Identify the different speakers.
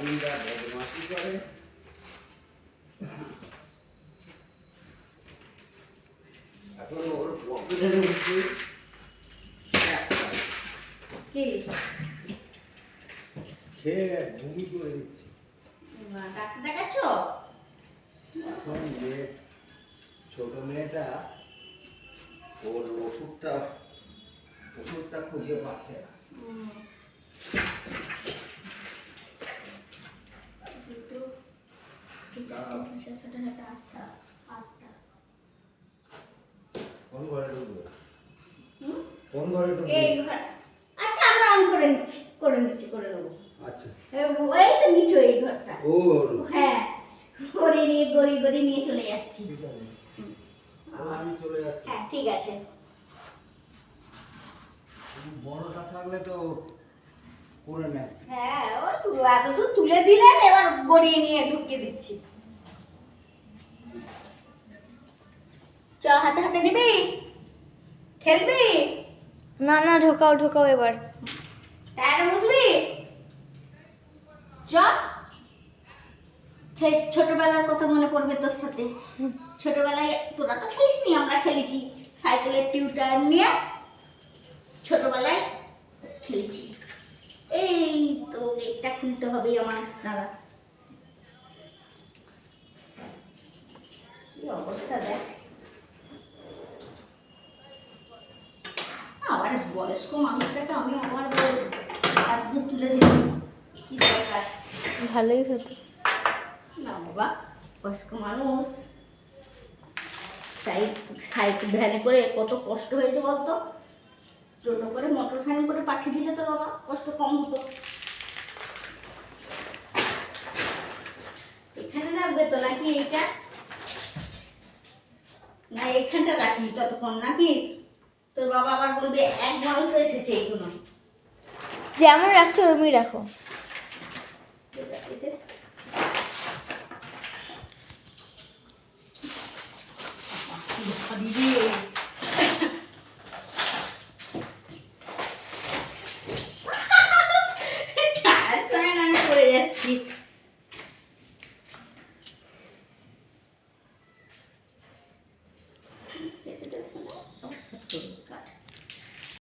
Speaker 1: নাগিনরা বদমাসি করে এখন ওর পকেটে ঢুকছি খেয়ে বমি করে দিচ্ছি
Speaker 2: ডাক্তার দেখাচ্ছ
Speaker 1: এখন যে ছোট মেয়েটা ওর ওষুধটা ওষুধটা খুঁজে পাচ্ছে না
Speaker 2: আচ্ছা আটটা
Speaker 1: কোন ঘরে ঢুকবে?
Speaker 2: হুম?
Speaker 1: কোন ঘরে ঢুকবে?
Speaker 2: এই ঘর আচ্ছা আমরা অন করে নিচ্ছি করে নিচ্ছি করে নেব।
Speaker 1: আচ্ছা।
Speaker 2: এই তো নিচু এই ঘরটা।
Speaker 1: ও
Speaker 2: হ্যাঁ গড়ি নিয়ে গড়ি গড়ি নিয়ে চলে যাচ্ছি।
Speaker 1: আমি চলে যাচ্ছি।
Speaker 2: হ্যাঁ ঠিক আছে।
Speaker 1: বড়টা থাকলে তো করে নেয়।
Speaker 2: হ্যাঁ ও তু- এত দূর তুলে দিলেন এবার গড়িয়ে নিয়ে ঢুকিয়ে দিচ্ছি। চ হাতে হাতে নিবি? খেলবি?
Speaker 3: না না ঢোকাও ঢোকাও এবার।
Speaker 2: টায়ারে বসবি? চ সেই ছোটবেলার কথা মনে পড়বে তোর সাথে। ছোটবেলায় তোরা তো খেলিসনি আমরা খেলেছি। সাইকেলের টিউটার নিয়ে ছোটবেলায় খেলেছি। এই তো গেটটা খুলতে হবে আমার দাদা অবস্থা দেখ। আবার বয়স্ক মানুষটাকে আমি আবার হাত দিয়ে তুলে দিলাম। কি দরকার?
Speaker 3: ভালোই হতো।
Speaker 2: না বাবা বয়স্ক মানুষ। সাইড ভ্যানে করে কত কষ্ট হয়েছে বলতো? টোটো করে মোটর ভ্যান করে পাঠিয়ে দিলে তো বাবা কষ্ট কম হতো। এখানে রাখবে তো নাকি এইটা? না এখানটা রাখি ততক্ষণ নাকি তোর বাবা আবার বলবে এক মাল তো এসেছে এইগুলো
Speaker 3: যেমন রাখছো ওরমই রাখো
Speaker 2: পড়ে যাচ্ছি